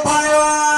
おは。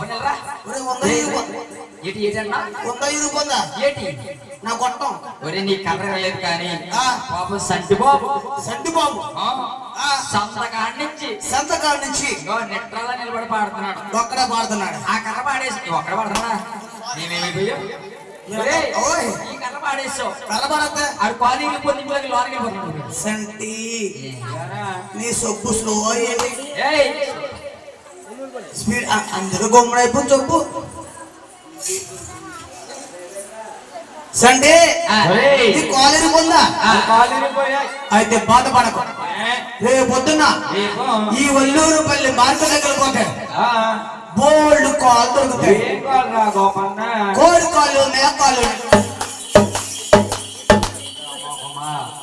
ఒరే వంద ఐదు. ఏటి ఏటన్నా వంద ఐదు పొంద. ఏటి? నా గొట్టం. ఒరే నీ కర్ర లేదు కానీ. పాపం సంటి బాబు. సంటి బాబు. సంతకాడి నుంచి. సంతకాల నుంచి. నెట్రాల నిలబడి పాడుతున్నాడు. ఒక్కడే పాడుతున్నాడు. ఆ కర్ర పాడేసి ఒక్కడ పాడుతున్నా సంటి. నీ సొప్పు స్లో ఏయ్ స్పీడ్ అందరూ గొమ్మడైపు చెప్పు సండే కాలేజీ పొందా అయితే బాధపడకు. రేపు పొద్దున్న ఈ వల్లూరు పల్లి మార్కెట్ దగ్గర పోతే ఆ, బోల్డ్ కాలు దొరుకుతాయి. కోడి కాళ్ళు మేకాలు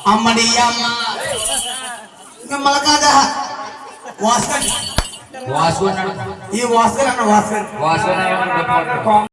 అమ్మడి అమ్మ. మిమ్మల్ని కాదా వాస్కర్ വാസുവനാണ് ഈ വാസുവനാണ് വാസുവൻ. വാസുവനാണ്